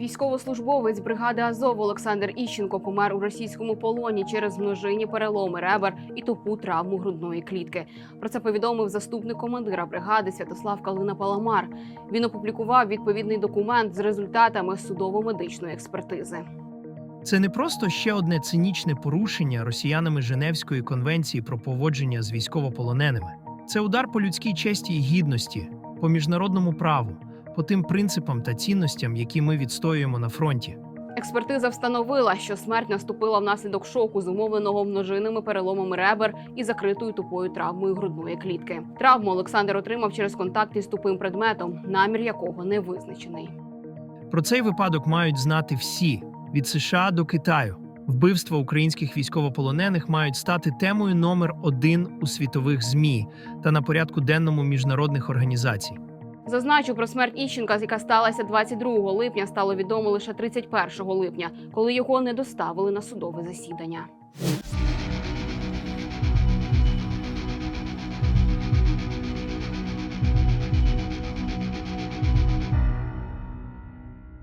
Військовослужбовець бригади Азов Олександр Іщенко помер у російському полоні через множинні переломи ребер і тупу травму грудної клітки. Про це повідомив заступник командира бригади Святослав Калина Паламар. Він опублікував відповідний документ з результатами судово-медичної експертизи. Це не просто ще одне цинічне порушення росіянами Женевської конвенції про поводження з військовополоненими. Це удар по людській честі і гідності, по міжнародному праву, по тим принципам та цінностям, які ми відстоюємо на фронті. Експертиза встановила, що смерть наступила внаслідок шоку, зумовленого множинними переломами ребер і закритою тупою травмою грудної клітки. Травму Олександр отримав через контакт із тупим предметом, намір якого не визначений. Про цей випадок мають знати всі від США до Китаю. Вбивства українських військовополонених мають стати темою номер один у світових змі та на порядку денному міжнародних організацій. Зазначу про смерть Іщенка, яка сталася 22 липня, стало відомо лише 31 липня, коли його не доставили на судове засідання.